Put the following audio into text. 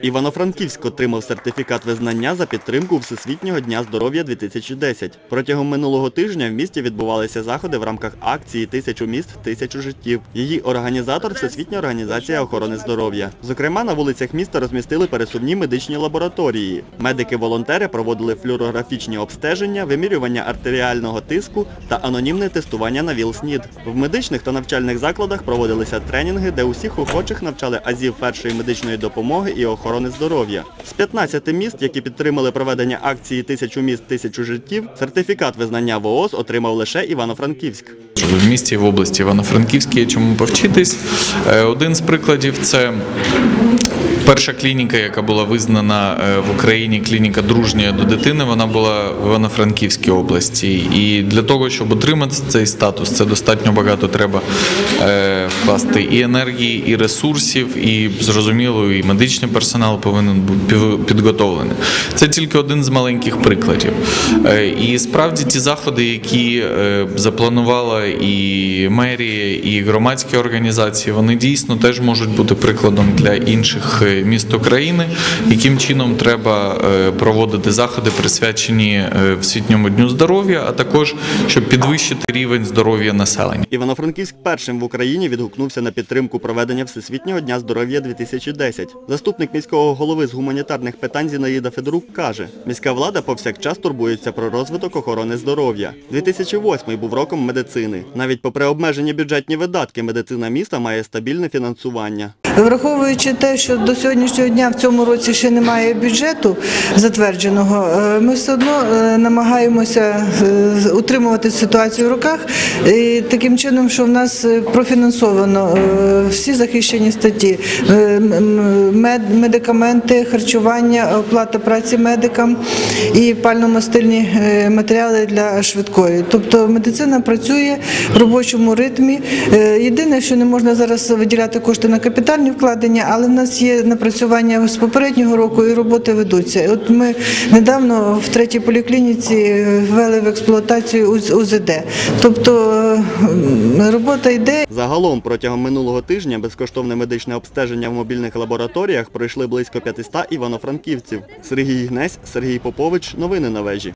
Івано-Франківськ отримав сертифікат визнання за підтримку Всесвітнього дня здоров'я 2010. Протягом минулого тижня в місті відбувалися заходи в рамках акції «Тисячу міст, тисячу життів». Її організатор – Всесвітня організація охорони здоров'я. Зокрема, на вулицях міста розмістили пересувні медичні лабораторії. Медики-волонтери проводили флюорографічні обстеження, вимірювання артеріального тиску та анонімне тестування на ВІЛ-СНІД. В медичних та навчальних закладах проводилися тренінги, де усіх охочих навчали азів першої медичної допомоги і охорони здоров'я. З 15 міст, які підтримали проведення акції «Тисячу міст, тисячу життів», сертифікат визнання ВООЗ отримав лише Івано-Франківськ. в місті і в області Івано-Франківській є чому повчитись. Е, Один з прикладів це перша клініка, яка була визнана е, в Україні клініка дружня до дитини. Вона була в Івано-Франківській області. І для того, щоб отримати цей статус, це достатньо багато треба е, вкласти і енергії, і ресурсів, і зрозуміло, і медичний персонал повинен бути підготовлений. Це тільки один з маленьких прикладів. Е, І справді ті заходи, які запланувала і мерія, і громадські організації, вони дійсно теж можуть бути прикладом для інших е, міст України, яким чином треба е, проводити заходи, присвячені е, Всесвітньому дню здоров'я, а також щоб підвищити рівень здоров'я населення. Івано-Франківськ першим в Україні відгукнувся на підтримку проведення Всесвітнього дня здоров'я 2010. Заступник міського голови з гуманітарних питань Зінаїда Федорук каже, міська влада повсякчас турбується про розвиток охорони здоров'я. 2008 був роком медицини. Навіть попри обмежені бюджетні видатки, медицина міста має стабільне фінансування. Враховуючи те, що до сьогоднішнього дня в цьому році ще немає бюджету затвердженого, е, ми все одно е, намагаємося е, утримувати ситуацію в руках і таким чином, що в нас профінансовано всі захищені статті, медикаменти, харчування, оплата праці медикам і пально-мастильні матеріали для швидкої. Тобто медицина працює в робочому ритмі. Єдине, що не можна зараз виділяти кошти на капітальні вкладення, але в нас є напрацювання з попереднього року і роботи ведуться. От ми недавно в третій поліклініці е, ввели в експлуатацію УЗД. Тобто е, робота йде. Загалом протягом минулого тижня безкоштовне медичне обстеження в мобільних лабораторіях пройшли близько 500 івано-франківців. Сергій Гнесь, Сергій Попович. Новини на вежі.